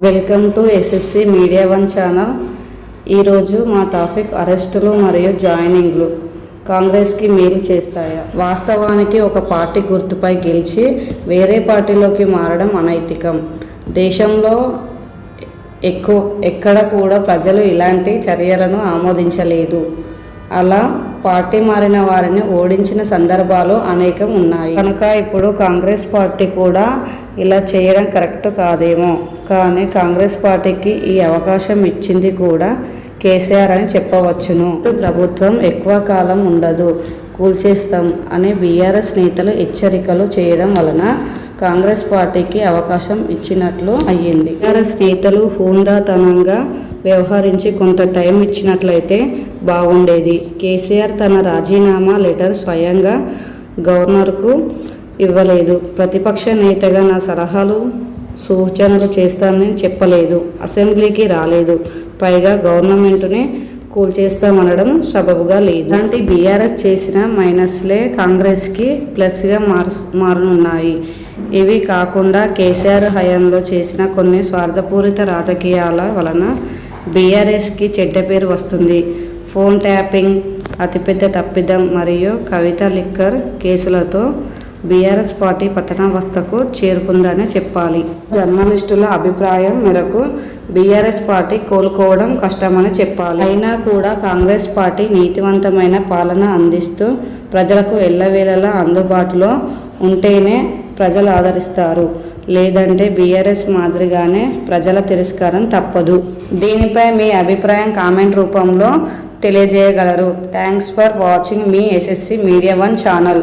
Welcome to SSC media one channel ఈరోజు మా topic అరెస్టులు మరియు జాయినింగ్లు. కాంగ్రెస్కి మేలు చేస్తాయా? వాస్తవానికి ఒక పార్టీ గుర్తుపై గెలిచి వేరే పార్టీలోకి మారడం అనైతికం. దేశంలో ఎక్కువ ఎక్కడ కూడా ప్రజలు ఇలాంటి చర్యలను ఆమోదించలేదు. అలా పార్టీ మారిన వారిని ఓడించిన సందర్భాలు అనేకం ఉన్నాయి. కనుక ఇప్పుడు కాంగ్రెస్ పార్టీ కూడా ఇలా చేయడం కరెక్ట్ కాదేమో. కానీ కాంగ్రెస్ పార్టీకి ఈ అవకాశం ఇచ్చింది కూడా కేసీఆర్ అని చెప్పవచ్చును. ప్రభుత్వం ఎక్కువ కాలం ఉండదు. కూల్చేస్తాం అనే బీఆర్ఎస్ నేతలు హెచ్చరికలు చేయడం వలన కాంగ్రెస్ పార్టీకి అవకాశం ఇచ్చినట్లు అయ్యింది. టీఆర్ఎస్ నేతలు హోందాతనంగా వ్యవహరించి కొంత టైం ఇచ్చినట్లయితే బాగుండేది. కేసీఆర్ తన రాజీనామా లెటర్ స్వయంగా గవర్నర్కు ఇవ్వలేదు. ప్రతిపక్ష నేతగా నా సలహాలు సూచనలు చేస్తానని చెప్పలేదు. అసెంబ్లీకి రాలేదు. పైగా గవర్నమెంట్నే కూల్చేస్తామనడం సబబుగా లేదు. అలాంటి బీఆర్ఎస్ చేసిన మైనస్లే కాంగ్రెస్కి ప్లస్గా మారు మారనున్నాయి. ఇవి కాకుండా కేసీఆర్ హయాంలో చేసిన కొన్ని స్వార్థపూరిత రాజకీయాల వలన బీఆర్ఎస్కి చెడ్డ పేరు వస్తుంది. ఫోన్ ట్యాపింగ్ అతిపెద్ద తప్పిదం మరియు కవిత లిక్కర్ కేసులతో బీఆర్ఎస్ పార్టీ పతనావస్థకు చేరుకుందని చెప్పాలి. జర్నలిస్టుల అభిప్రాయం మేరకు బీఆర్ఎస్ పార్టీ కోలుకోవడం కష్టమని చెప్పాలి. అయినా కూడా కాంగ్రెస్ పార్టీ నీతివంతమైన పాలన అందిస్తూ ప్రజలకు ఎల్లవేళలా అందుబాటులో ఉంటేనే ప్రజలు ఆదరిస్తారు. లేదంటే బీఆర్ఎస్ మాదిరిగానే ప్రజల తిరస్కారం తప్పదు. దీనిపై మీ అభిప్రాయం కామెంట్ రూపంలో తెలియజేయగలరు. Thanks for watching me SSC media one channel.